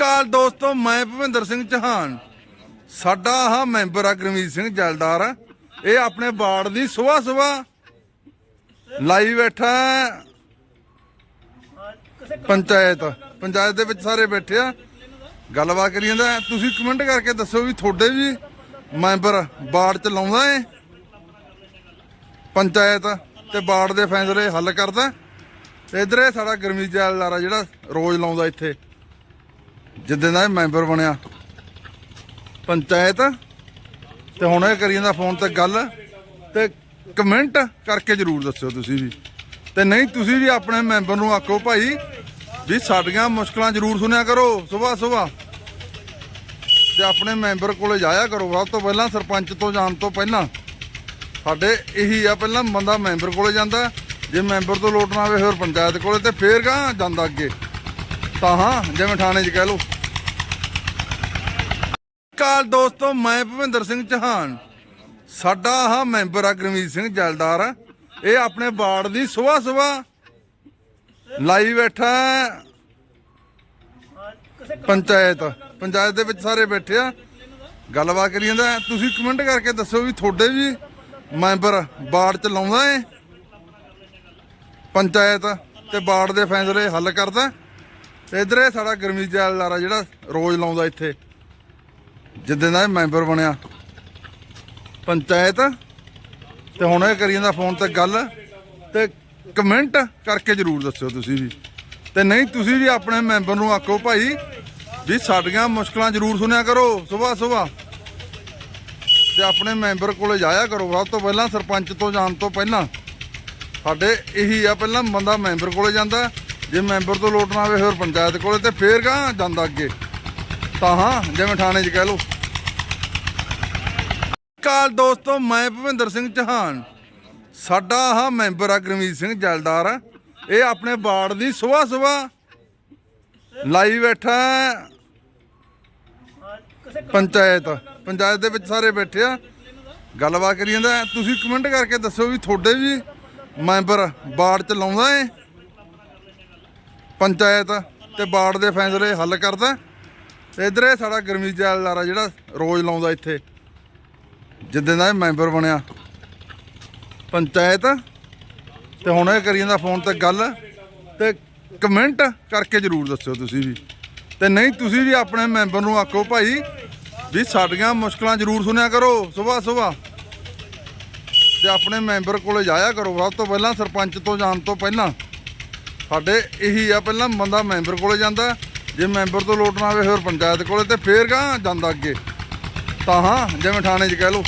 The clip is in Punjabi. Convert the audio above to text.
ਅਕਾਲ ਦੋਸਤੋ, ਮੈਂ ਭਵਿੰਦਰ ਸਿੰਘ ਚੌਹਾਨ। ਸਾਡਾ ਆਹ ਮੈਂਬਰ ਆ ਗੁਰਮੀਤ ਸਿੰਘ ਜਲਦਾਰ। ਇਹ ਆਪਣੇ ਬਾੜ ਦੀ ਸਵੇਰ ਸਵੇਰ ਲਾਈ ਬੈਠਾ ਪੰਚਾਇਤ ਪੰਚਾਇਤ ਦੇ ਵਿੱਚ ਸਾਰੇ ਬੈਠੇ ਆ। ਗੱਲਬਾਤ ਕਰੀ ਜਾਂਦਾ ਤੁਸੀਂ ਕਮੈਂਟ ਕਰਕੇ ਦੱਸੋ ਵੀ ਤੁਹਾਡੇ ਵੀ ਮੈਂਬਰ ਬਾੜ ਚ ਲਾਉਂਦਾ ਏ ਪੰਚਾਇਤ ਤੇ ਬਾੜ ਦੇ ਫੈਸਲੇ ਹੱਲ ਕਰਦਾ ਤੇ ਇਧਰ ਇਹ ਸਾਡਾ ਗੁਰਮੀਤ ਜਲਦਾਰ ਆ ਜਿਹੜਾ ਰੋਜ਼ ਲਾਉਂਦਾ ਇੱਥੇ। ਜਿੱਦਾਂ ਦਾ ਇਹ ਮੈਂਬਰ ਬਣਿਆ, ਪੰਚਾਇਤ, ਤੇ ਹੁਣ ਇਹ ਕਰੀ ਜਾਂਦਾ ਫੋਨ ਤੇ ਗੱਲ, ਤੇ ਕਮੈਂਟ ਕਰਕੇ ਜਰੂਰ ਦੱਸਿਓ ਤੁਸੀਂ ਵੀ। ਤੇ ਨਹੀਂ, ਤੁਸੀਂ ਵੀ ਆਪਣੇ ਮੈਂਬਰ ਨੂੰ ਆਖੋ ਭਾਈ ਵੀ ਸਾਡੀਆਂ ਮੁਸ਼ਕਲਾਂ ਜਰੂਰ ਸੁਣਿਆ ਕਰੋ ਸਵੇਰ ਸਵੇਰ ਤੇ ਆਪਣੇ ਮੈਂਬਰ ਕੋਲੇ ਜਾਇਆ ਕਰੋ, ਸਭ ਤੋਂ ਪਹਿਲਾਂ ਸਰਪੰਚ ਤੋਂ ਜਾਣ ਤੋਂ ਪਹਿਲਾਂ। ਸਾਡੇ ਇਹੀ ਆ, ਪਹਿਲਾਂ ਬੰਦਾ ਮੈਂਬਰ ਕੋਲੇ ਜਾਂਦਾ, ਜੇ ਮੈਂਬਰ ਤੋਂ ਲੋਟ ਨਾ ਆਵੇ, ਫਿਰ ਪੰਚਾਇਤ ਕੋਲੇ, ਤੇ ਫੇਰ ਗਾਂ ਜਾਂਦਾ ਅੱਗੇ। ਤਾਂ ਹਾਂ, ਜਿਵੇਂ ਥਾਣੇ 'ਚ ਕਹਿ ਲਓ। ਕਾਲ ਦੋਸਤੋ, ਮੈਂ ਭਵਿੰਦਰ ਸਿੰਘ ਚੌਹਾਨ। ਸਾਡਾ ਆਹ ਮੈਂਬਰ ਆ ਗੁਰਮੀਤ ਸਿੰਘ ਜਲਦਾਰ। ਇਹ ਆਪਣੇ ਵਾਰਡ ਦੀ ਸਵੇਰ ਸਵੇਰ ਲਾਈ ਬੈਠਾ ਪੰਚਾਇਤ ਪੰਚਾਇਤ ਦੇ ਵਿੱਚ ਸਾਰੇ ਬੈਠੇ ਆ। ਗੱਲਬਾਤ ਕਰੀ ਜਾਂਦਾ ਤੁਸੀਂ ਕਮੈਂਟ ਕਰਕੇ ਦੱਸੋ ਵੀ ਤੁਹਾਡੇ ਵੀ ਮੈਂਬਰ ਵਾਰਡ ਚ ਲਾਉਂਦਾ ਏ ਪੰਚਾਇਤ ਤੇ ਵਾਰਡ ਦੇ ਫੈਸਲੇ ਹੱਲ ਕਰਦਾ ਤੇ ਇਧਰ ਇਹ ਸਾਡਾ ਗੁਰਮੀਤ ਜਲਦਾਰ ਆ ਜਿਹੜਾ ਰੋਜ਼ ਲਾਉਂਦਾ ਇੱਥੇ। ਜਿੱਦਾਂ ਦਾ ਮੈਂਬਰ ਬਣਿਆ। ਪੰਚਾਇਤ, ਤੇ ਹੁਣ ਇਹ ਕਰੀ ਜਾਂਦਾ ਫੋਨ ਤੇ ਗੱਲ। ਤੇ ਕਮੈਂਟ ਕਰਕੇ ਜਰੂਰ ਦੱਸਿਓ ਤੁਸੀਂ ਵੀ। ਤੇ ਨਹੀਂ, ਤੁਸੀਂ ਵੀ ਆਪਣੇ ਮੈਂਬਰ ਨੂੰ ਆਖੋ ਭਾਈ ਵੀ ਸਾਡੀਆਂ ਮੁਸ਼ਕਲਾਂ ਜਰੂਰ ਸੁਣਿਆ ਕਰੋ ਸਵੇਰ ਸਵੇਰ ਤੇ ਆਪਣੇ ਮੈਂਬਰ ਕੋਲੇ ਜਾਇਆ ਕਰੋ, ਸਭ ਤੋਂ ਪਹਿਲਾਂ ਸਰਪੰਚ ਤੋਂ ਜਾਣ ਤੋਂ ਪਹਿਲਾਂ। ਸਾਡੇ ਇਹੀ ਆ, ਪਹਿਲਾਂ ਬੰਦਾ ਮੈਂਬਰ ਕੋਲੇ ਜਾਂਦਾ। ਜੇ ਮੈਂਬਰ ਤੋਂ ਲੋਟ ਨਾ ਆਵੇ ਫਿਰ ਪੰਚਾਇਤ ਕੋਲੇ ਤੇ ਫੇਰ ਗਾਂ ਜਾਂਦਾ ਅੱਗੇ। ਤਾਂ ਹਾਂ, ਜਿਵੇਂ ਥਾਣੇ 'ਚ ਕਹਿ ਲਓ। ਕਾਲ ਦੋਸਤੋ, ਮੈਂ ਭਵਿੰਦਰ ਸਿੰਘ ਚੌਹਾਨ। ਸਾਡਾ ਆਹ ਮੈਂਬਰ ਆ ਗੁਰਮੀਤ ਸਿੰਘ ਜਲਦਾਰ। ਇਹ ਆਪਣੇ ਬਾੜ ਦੀ ਸਵੇਰ ਸਵੇਰ ਲਾਈਵ ਬੈਠਾ ਪੰਚਾਇਤ ਪੰਚਾਇਤ ਦੇ ਵਿੱਚ ਸਾਰੇ ਬੈਠੇ ਆ। ਗੱਲਬਾਤ ਕਰੀ ਜਾਂਦਾ ਤੁਸੀਂ ਕਮੈਂਟ ਕਰਕੇ ਦੱਸੋ ਵੀ ਤੁਹਾਡੇ ਵੀ ਮੈਂਬਰ ਬਾੜ ਚ ਲਾਉਂਦਾ ਏ ਪੰਚਾਇਤ ਤੇ ਬਾੜ ਦੇ ਫੈਸਲੇ ਹੱਲ ਕਰਦਾ। ਤੇ ਇਧਰ ਇਹ ਸਾਡਾ ਗੁਰਮੀਤ ਜਲਦਾਰ ਆ ਜਿਹੜਾ ਰੋਜ਼ ਲਾਉਂਦਾ ਇੱਥੇ। ਜਿੱਦਾਂ ਦਾ ਇਹ ਮੈਂਬਰ ਬਣਿਆ। ਪੰਚਾਇਤ ਤੇ ਹੁਣ ਇਹ ਕਰੀ ਜਾਂਦਾ ਫੋਨ ਤੇ ਗੱਲ ਤੇ ਕਮੈਂਟ ਕਰਕੇ ਜਰੂਰ ਦੱਸਿਓ ਤੁਸੀਂ ਵੀ। ਤੇ ਨਹੀਂ ਤੁਸੀਂ ਵੀ ਆਪਣੇ ਮੈਂਬਰ ਨੂੰ ਆਖੋ ਭਾਈ ਵੀ ਸਾਡੀਆਂ ਮੁਸ਼ਕਲਾਂ ਜਰੂਰ ਸੁਣਿਆ ਕਰੋ ਸਵੇਰ ਸਵੇਰ। ਤੇ ਆਪਣੇ ਮੈਂਬਰ ਕੋਲੇ ਜਾਇਆ ਕਰੋ। ਸਭ ਤੋਂ ਪਹਿਲਾਂ ਸਰਪੰਚ ਤੋਂ ਜਾਣ ਤੋਂ ਪਹਿਲਾਂ ਸਾਡੇ ਇਹੀ ਆ, ਪਹਿਲਾਂ ਬੰਦਾ ਮੈਂਬਰ ਕੋਲੇ ਜਾਂਦਾ, ਜੇ ਮੈਂਬਰ ਤੋਂ ਲੋਟ ਨਾ ਆਵੇ ਫਿਰ ਪੰਚਾਇਤ ਕੋਲੇ ਤੇ ਫੇਰ ਗਾਂ ਜਾਂਦਾ ਅੱਗੇ। ਤਾਂ ਹਾਂ, ਜਿਵੇਂ ਥਾਣੇ 'ਚ ਕਹਿ ਲਓ।